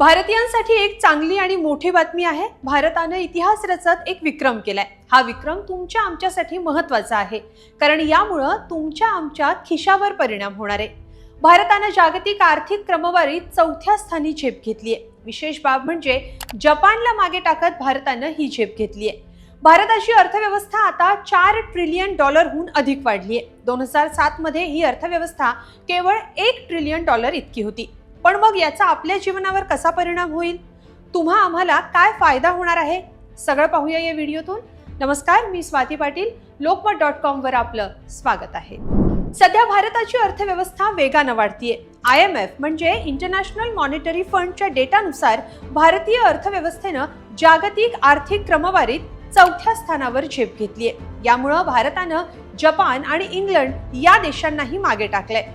भारतीयांसाठी एक चांगली आणि मोठी बातमी आहे भारतानं इतिहास रचत एक विक्रम केलाय. हा विक्रम तुमच्या आमच्यासाठी महत्त्वाचा आहे कारण यामुळं तुमच्या आमच्या खिशावर परिणाम होणार आहे. भारतानं जागतिक आर्थिक क्रमवारीत चौथ्या स्थानी झेप घेतली आहे विशेष बाब म्हणजे जपानला मागे टाकत भारतानं ही झेप घेतली आहे भारताची अर्थव्यवस्था आता चार ट्रिलियन डॉलरहून अधिक वाढली आहे दोन हजार सातमध्ये ही अर्थव्यवस्था केवळ एक ट्रिलियन डॉलर इतकी होती. पण मग याचा आपल्या जीवनावर कसा परिणाम होईल? तुम्हा आम्हाला काय फायदा होणार आहे? सगळं पाहूया या व्हिडिओतून. नमस्कार मी स्वाती पाटील. लोकमत डॉट कॉम वर आपलं स्वागत आहे. सध्या भारताची अर्थव्यवस्था वेगानं वाढतीये. आय एम एफ म्हणजे इंटरनॅशनल मॉनिटरी फंडच्या डेटानुसार भारतीय अर्थव्यवस्थेनं जागतिक आर्थिक क्रमवारीत चौथ्या स्थानावर झेप घेतलीये. यामुळं भारतानं जपान आणि इंग्लंड या देशांनाही मागे टाकलंय.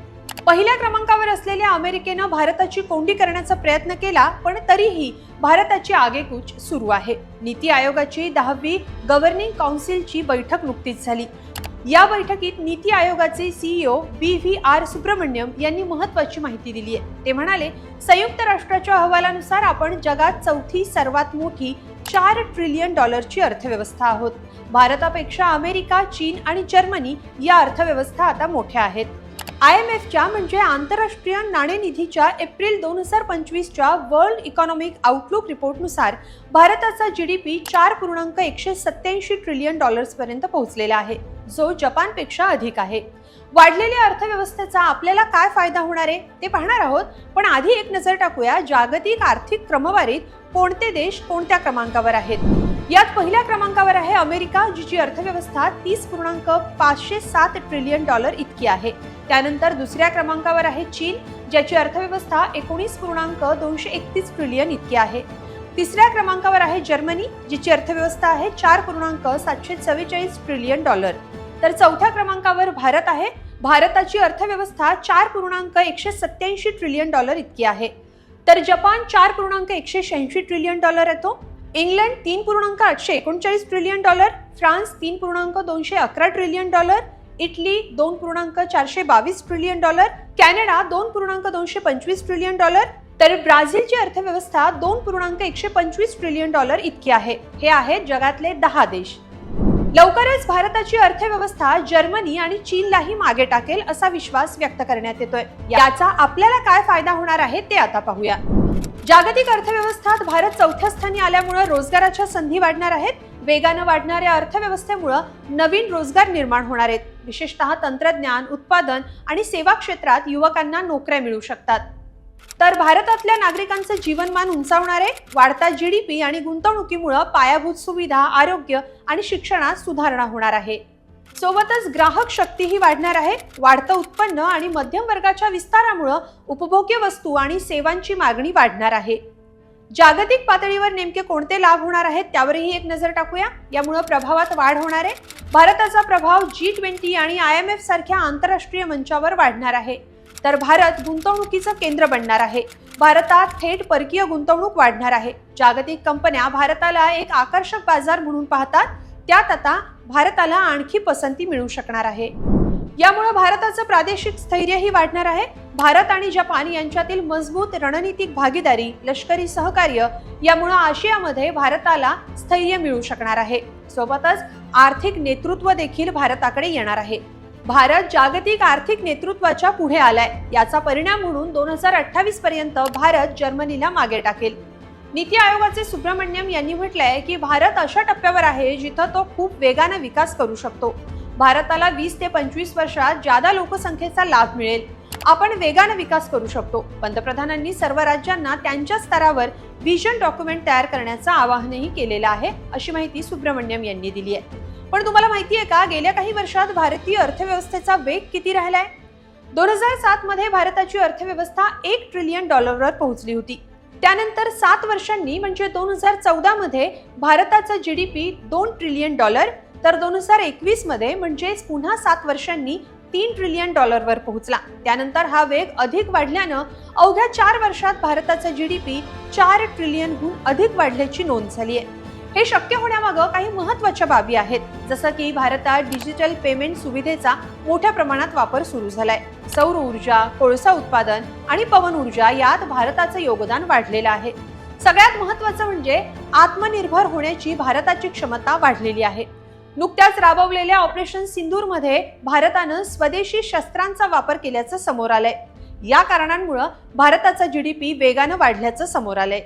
पहिल्या क्रमांकावर असलेल्या अमेरिकेनं भारताची कोंडी करण्याचा प्रयत्न केला पण तरीही भारताची आगेकूच सुरू आहे. नीती आयोगाची दहावी गव्हर्निंग काउन्सिलची बैठक नुकतीच झाली. या बैठकीत नीती आयोगाचे CEO B V R Subrahmanyam यांनी महत्वाची माहिती दिली आहे. ते म्हणाले संयुक्त राष्ट्राच्या अहवालानुसार आपण जगात चौथी सर्वात मोठी चार ट्रिलियन डॉलरची अर्थव्यवस्था आहोत. भारतापेक्षा अमेरिका चीन आणि जर्मनी या अर्थव्यवस्था आता मोठ्या आहेत. आय एम एफच्या म्हणजे आंतरराष्ट्रीय नाणेनिधीच्या एप्रिल दोन हजार पंचवीसच्या वर्ल्ड इकॉनॉमिक आउटलुक रिपोर्टनुसार भारताचा जी डी पी चार पूर्णांक एकशे सत्त्याऐंशी ट्रिलियन डॉलर्सपर्यंत पोहोचलेला आहे. जो जपानपेक्षा अधिक आहे. वाढलेल्या अर्थव्यवस्थेचा आपल्याला काय फायदा होणार आहे? ते पाहणार आहोत. पण आधी एक नजर टाकूया जागतिक आर्थिक क्रमवारीत कोणते देश कोणत्या क्रमांकावर आहेत. यात पहिल्या क्रमांकावर आहे अमेरिका जिची अर्थव्यवस्था तीस पूर्णांक पाचशे सात ट्रिलियन डॉलर इतकी आहे. त्यानंतर दुसऱ्या क्रमांकावर आहे चीन ज्याची अर्थव्यवस्था एकोणीस पूर्णांक दोनशे एकतीस ट्रिलियन इतकी आहे. तिसऱ्या क्रमांकावर आहे जर्मनी जिची अर्थव्यवस्था आहे चार पूर्णांक सातशे चव्वेचाळीस ट्रिलियन डॉलर तर चौथ्या क्रमांकावर भारत आहे. भारताची अर्थव्यवस्था चार पूर्णांक एकशे सत्याऐंशी ट्रिलियन डॉलर इतकी आहे. तर जपान चार पूर्णांक एकशे शहाऐंशी ट्रिलियन डॉलर येतो. इंग्लंड तीन पूर्णांक आठशे एकोणचाळीस ट्रिलियन डॉलर फ्रान्स तीन पूर्णांक दोनशे अकरा ट्रिलियन डॉलर इटली दोन पूर्णांक चारशे बावीस ट्रिलियन डॉलर कॅनडा दोन पूर्णांक दोनशे पंचवीस ट्रिलियन डॉलर तर ब्राझीलची अर्थव्यवस्था दोन पूर्णांक एकशे पंचवीस ट्रिलियन डॉलर इतकी आहे. हे आहेत जगातले दहा देश. लवकरच भारताची अर्थव्यवस्था जर्मनी आणि चीनलाही मागे टाकेल असा विश्वास व्यक्त करण्यात येतोय. याचा आपल्याला काय फायदा होणार आहे ते आता पाहूया. जागतिक अर्थव्यवस्थात भारत चौथ्या स्थानी आल्यामुळे रोजगाराच्या संधी वाढणार आहेत. वेगानं वाढणाऱ्या अर्थव्यवस्थेमुळं नवीन रोजगार निर्माण होणार आहेत. विशेषतः तंत्रज्ञान उत्पादन आणि सेवा क्षेत्रात युवकांना नोकऱ्या मिळू शकतात. तर भारतातल्या नागरिकांचं जीवनमान उंचावणारे वाढता जी डी पी आणि गुंतवणुकीमुळं पायाभूत सुविधा आरोग्य आणि शिक्षणात सुधारणा होणार आहे. सोबतच ग्राहक शक्तीही वाढणार आहे. वाढतं उत्पन्न आणि मध्यम वर्गाच्या विस्तारामुळं उपभोग्य वस्तू आणि सेवांची मागणी वाढणार आहे. जागतिक पातळीवर नेमके कोणते लाभ होणार आहेत त्यावरही एक नजर टाकूया. यामुळे प्रभावात वाढ होणार आहे. भारताचा प्रभाव जी ट्वेंटी आणि आय एम एफ सारख्या आंतरराष्ट्रीय मंचावर वाढणार आहे. तर भारत गुंतवणुकीचं केंद्र बनणार आहे. भारतात थेट परकीय गुंतवणूक वाढणार आहे. जागतिक कंपन्या भारताला एक आकर्षक बाजार म्हणून पाहतात. त्यात आता भारताला आणखी पसंती मिळू शकणार आहे. यामुळे भारताचं प्रादेशिक स्थैर्यही वाढणार आहे. भारत आणि जपान यांच्यातील मजबूत रणनीतिक भागीदारी लष्करी सहकार्य यामुळे आशियामध्ये भारताला स्थैर्य मिळू शकणार आहे. सोबतच आर्थिक नेतृत्व देखील भारताकडे येणार आहे. भारत जागतिक आर्थिक नेतृत्वाच्या पुढे आलाय. याचा परिणाम म्हणून दोन हजार अठ्ठावीस पर्यंत भारत जर्मनीला मागे टाकेल. नीती आयोगाचे सुब्रमण्यम यांनी म्हटलंय की भारत अशा टप्प्यावर आहे जिथं तो खूप वेगानं विकास करू शकतो. भारताला वीस ते पंचवीस वर्षात जादा लोकसंख्येचा लाभ मिळेल. आपण वेगानं विकास करू शकतो. पंतप्रधानांनी सर्व राज्यांना त्यांच्या स्तरावर व्हिजन डॉक्युमेंट तयार करण्याचं आवाहनही केलेलं आहे अशी माहिती सुब्रमण्यम यांनी दिली आहे. पण तुम्हाला माहिती आहे का गेल्या काही वर्षात भारतीय अर्थव्यवस्थेचा वेग किती राहिलाय? दोन हजार सात मध्ये भारताची अर्थव्यवस्था एक ट्रिलियन डॉलरवर पोहोचली होती. त्यानंतर सात वर्षांनी म्हणजे दोन हजार चौदा मध्ये भारताचा जीडीपी दोन ट्रिलियन डॉलर तर दोन हजार एकवीसमध्ये म्हणजेच पुन्हा सात वर्षांनी तीन ट्रिलियन डॉलरवर पोहोचला. त्यानंतर हा वेग अधिक वाढल्यानं अवघ्या चार वर्षात भारताचा जी डी पी चार ट्रिलियनहून अधिक वाढल्याची नोंद झाली आहे हे शक्य होण्यामागं काही महत्त्वाच्या बाबी आहेत. जसं की भारतात डिजिटल पेमेंट सुविधेचा मोठ्या प्रमाणात वापर सुरू झालाय. सौर ऊर्जा कोळसा उत्पादन आणि पवन ऊर्जा यात भारताचं योगदान वाढलेलं आहे. सगळ्यात महत्वाचं म्हणजे आत्मनिर्भर होण्याची भारताची क्षमता वाढलेली आहे. नुकत्याच राबवलेल्या ऑपरेशन सिंदूरमध्ये भारतानं स्वदेशी शस्त्रांचा वापर केल्याचं समोर आलंय. या कारणांमुळं भारताचा जीडीपी वेगानं वाढल्याचं समोर आलंय.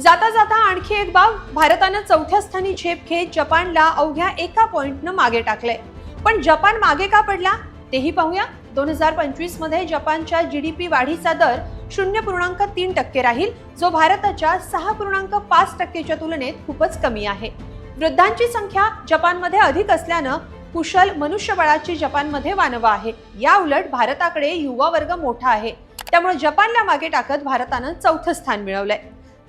जाता जाता आणखी एक बाब भारतानं चौथ्या स्थानी झेप घेत जपानला अवघ्या एका पॉइंटनं मागे टाकलंय. पण जपान मागे का पडला? तेही पाहूया. दोन हजार पंचवीसमध्ये जपानच्या जीडीपी वाढीचा दर शून्य पूर्णांक तीन टक्के राहील जो भारताच्या सहा पूर्णांक पाच टक्केच्या तुलनेत खूपच कमी आहे. वृद्धांची संख्या जपानमध्ये अधिक असल्यानं कुशल मनुष्यबळाची जपानमध्ये वानवा आहे. या उलट भारताकडे युवा वर्ग मोठा आहे. त्यामुळे जपानला मागे टाकत भारतानं चौथं स्थान मिळवलंय.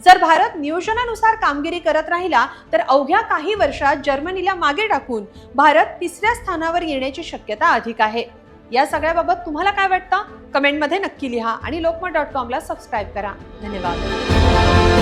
जर भारत नियोजनानुसार कामगिरी करत राहिला तर अवघ्या काही वर्षात जर्मनीला मागे टाकून भारत तिसऱ्या स्थानावर येण्याची शक्यता अधिक आहे. या सगळ्याबाबत तुम्हाला काय वाटतं? कमेंटमध्ये नक्की लिहा आणि लोकमत डॉट कॉमला सबस्क्राईब करा. धन्यवाद.